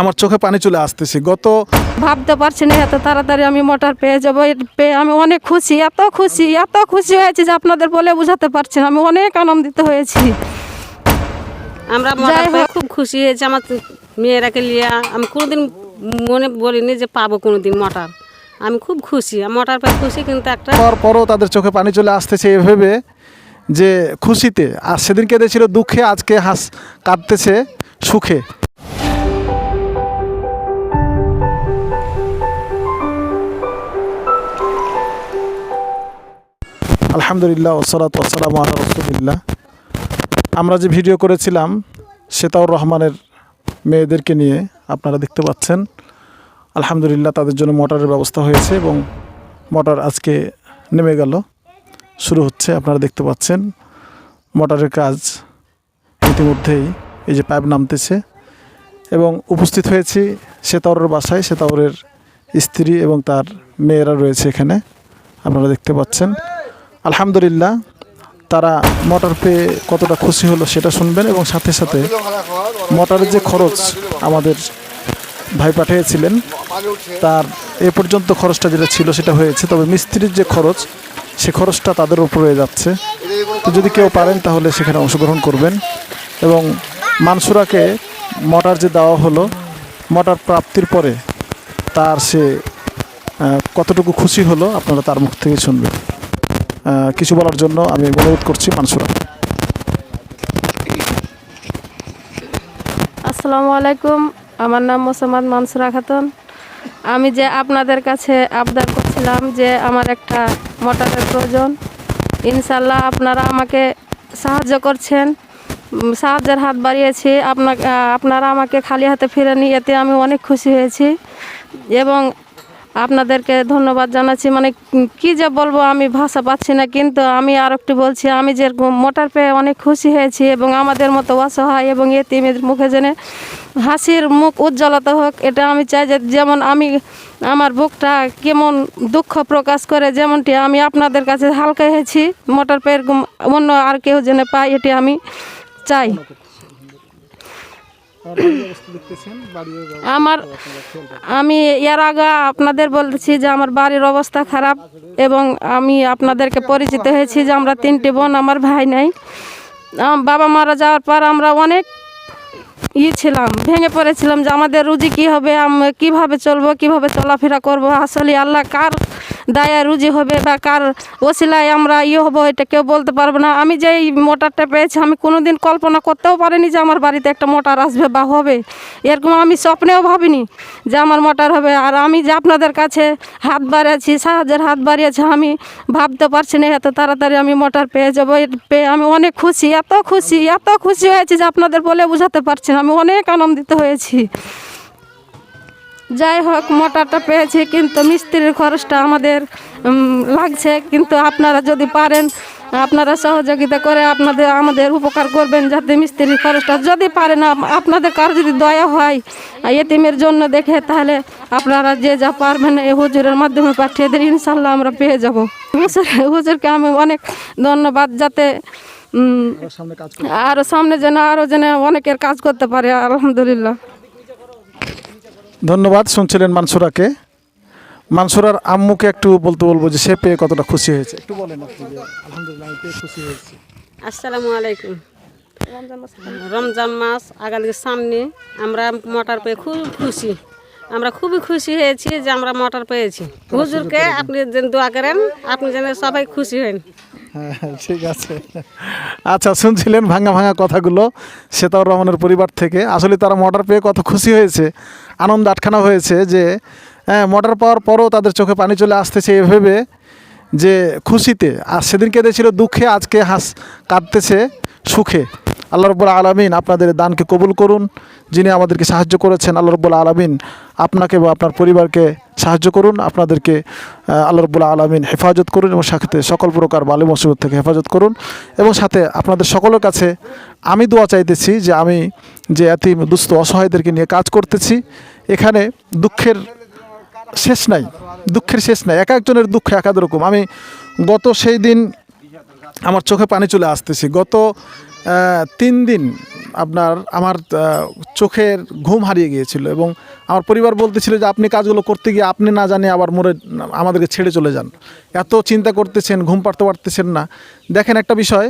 আমার চোখে পানি চলে আসতেছে। গত ভাবতে পারছি না এত তাড়াতাড়ি আমি মোটর পেয়ে যাব পেয়ে আমি অনেক খুশি এত খুশি এত খুশি হয়েছি যে আপনাদের বলে বোঝাতে পারছি না আমি অনেক আনন্দিত হয়েছি। আমরা মরার পেয়ে খুব খুশি হয়েছি আমার মেয়েরাকে লিয়া আমি কোনোদিন মনে বলিনি যে পাবো কোনোদিন মটার। আমি খুব খুশি মটার পেয়ে খুশি কিন্তু একটা পর পরও তাদের চোখে পানি চলে আসতেছে এই ভেবে যে খুশিতে আর সেদিন কেঁদেছিল দুঃখে আজকে হাস কাঁদতেছে সুখে। আলহামদুলিল্লাহ ওসলাত ওসালাম আল্লাহ রসুলিল্লাহ। আমরা যে ভিডিও করেছিলাম সেতাউর রহমানের মেয়েদেরকে নিয়ে আপনারা দেখতে পাচ্ছেন। আলহামদুলিল্লাহ, তাদের জন্য মোটরের ব্যবস্থা হয়েছে এবং মোটর আজকে নেমে গেল, শুরু হচ্ছে, আপনারা দেখতে পাচ্ছেন। মোটরের কাজ ইতিমধ্যেই এই যে পাইপ নামতেছে এবং উপস্থিত হয়েছি সেতাউরের বাসায় সেতাউরের স্ত্রী এবং তার মেয়েরা রয়েছে এখানে, আপনারা দেখতে পাচ্ছেন। আলহামদুলিল্লাহ, তারা মোটর পেয়ে কতটা খুশি হলো সেটা শুনবেন এবং সাথে সাথে মোটরের যে খরচ আমাদের ভাই পাঠিয়েছিলেন, তার এ পর্যন্ত খরচটা যেটা ছিল সেটা হয়েছে। তবে মিস্ত্রির যে খরচ, সে খরচটা তাদের উপর হয়ে যাচ্ছে। তো যদি কেউ পারেন তাহলে সেখানে অংশগ্রহণ করবেন এবং মানসুরাকে মোটর যে দেওয়া হলো, মোটর প্রাপ্তির পরে তার সে কতটুকু খুশি হলো আপনারা তার মুখ থেকে শুনবেন। কিছু বলার জন্য আমি অনুরোধ করছি মানসুরা। আসসালামু আলাইকুম, আমার নাম মোসাম্মদ মানসুরা খাতুন। আমি যে আপনাদের কাছে আবদার করছিলাম যে আমার একটা মোটরের প্রয়োজন ইনশাল্লাহ আপনারা আমাকে সাহায্য করছেন। সাহায্যের হাত বাড়িয়েছি আপনা আপনারা আমাকে খালি হাতে ফিরে নিয়ে এতে আমি অনেক খুশি হয়েছি এবং আপনাদেরকে ধন্যবাদ জানাচ্ছি। মানে কি যে বলব, আমি ভাষা পাচ্ছি না, কিন্তু আমি আর একটু বলছি, আমি যে মোটর পেয়ে অনেক খুশি হয়েছি এবং আমাদের মতো অসহায় এবং এ এতিমের মুখে জেনে হাসির মুখ উজ্জ্বলতা হোক, এটা আমি চাই যে যেমন আমি, আমার বুকটা কেমন দুঃখ প্রকাশ করে, যেমনটি আমি আপনাদের কাছে হালকা হয়েছি, মোটর পেয়ের অন্য আর কেউ যেন পাই এটি আমি চাই। আমার আমি এর আগে আপনাদের বলছি যে আমার বাড়ির অবস্থা খারাপ এবং আমি আপনাদেরকে পরিচিত হয়েছি যে আমরা তিনটি বোন আমার ভাই নাই। বাবা মারা যাওয়ার পর আমরা অনেক ই ছিলাম ভেঙে পড়েছিলাম যে আমাদের রুজি কি হবে আমি কীভাবে চলবো কীভাবে চলাফেরা করব আসলে আল্লাহ কার দায়া রুজি হবে বা কার ওসিলায় আমরা ইয়ে হব, এটা কেউ বলতে পারবে না। আমি যে মোটরটা পেয়েছি, আমি কোনোদিন কল্পনা করতেও পারিনি যে আমার বাড়িতে একটা মোটর আসবে বা হবে। এরকম আমি স্বপ্নেও ভাবিনি যে আমার মোটর হবে। আর আমি যে আপনাদের কাছে হাত বাড়িয়েছি, সাহায্যের হাত বাড়িয়েছি, আমি ভাবতে পারছি না, এত তাড়াতাড়ি আমি মোটর পেয়ে যাব। পেয়ে আমি অনেক খুশি, এত খুশি এত খুশি হয়েছি যে আপনাদের বলে বোঝাতে পারছি না। আমি অনেক আনন্দিত হয়েছি। যাই হোক মোটরটা পেয়েছি কিন্তু মিস্ত্রির খরচটা আমাদের লাগছে। কিন্তু আপনারা যদি পারেন আপনারা সহযোগিতা করে আপনাদের আমাদের উপকার করবেন যাতে মিস্ত্রির খরচটা যদি পারেন আপনাদের কার যদি দয়া হয় এতিমের জন্য দেখে তাহলে আপনারা যে যা পারবেন এই হুজুরের মাধ্যমে পাঠিয়ে দিন ইনশাল্লাহ আমরা পেয়ে যাব। হুজুর হুজুরকে আমি অনেক ধন্যবাদ যাতে আরও সামনে যেন আরও যেন অনেকের কাজ করতে পারে আলহামদুলিল্লাহ। ধন্যবাদ শুনছিলেন মানসুরাকে। মানসুরার আম্মুকে একটু বলতে বলব যে সে পেয়ে কতটা খুশি হয়েছে। একটু বলেন আপনি যে আলহামদুলিল্লাহ পেয়ে খুশি হয়েছি। আসসালামু আলাইকুম। রমজান মাস আগামীর সামনে আমরা মোটর পেয়ে খুব খুশি। আমরা খুবই খুশি হয়েছি যে আমরা মোটর পেয়েছি। হুজুরকে আপনি যেন দোয়া করেন আপনি যেন সবাই খুশি হন। ঠিক আছে। আচ্ছা শুনছিলেন ভাঙা ভাঙা কথাগুলো সেতাউর রহমানের পরিবার থেকে। আসলে তারা মর্ডার পেয়ে কত খুশি হয়েছে, আনন্দ আটখানা হয়েছে যে হ্যাঁ মর্ডার পাওয়ার পরও তাদের চোখে পানি চলে আসতেছে এ ভেবে যে খুশিতে। আর সেদিন কেঁদেছিল দুঃখে, আজকে হাস কাঁদতেছে সুখে। আল্লাহ রব্বুল আলমিন আপনাদের দানকে কবুল করুন, যিনি আমাদেরকে সাহায্য করেছেন, আল্লাহ রব্বুল আলমিন আপনাকে বা আপনার পরিবারকে সাহায্য করুন, আপনাদেরকে আল্লাহ রব্বুল আলমিন হেফাজত করুন এবং সাথে সকল প্রকার বালি মুসিবত থেকে হেফাজত করুন এবং সাথে আপনাদের সকলের কাছে আমি দোয়া চাইতেছি যে আমি যে এতিম, দুস্থ, অসহায়দেরকে নিয়ে কাজ করতেছি, এখানে দুঃখের শেষ নাই, দুঃখের শেষ নাই, এক একজনের দুঃখ এক রকম। আমি গত সেই দিন আমার চোখে পানি চলে আসতেছি, গত তিন দিন আপনার, আমার চোখের ঘুম হারিয়ে গিয়েছিল এবং আমার পরিবার বলতেছিল যে আপনি কাজগুলো করতে গিয়ে আপনি না জানে আবার মরে, আমাদেরকে ছেড়ে চলে যান। এত চিন্তা করতেছেন, ঘুম পাড়তে পারতেছেন না। দেখেন একটা বিষয়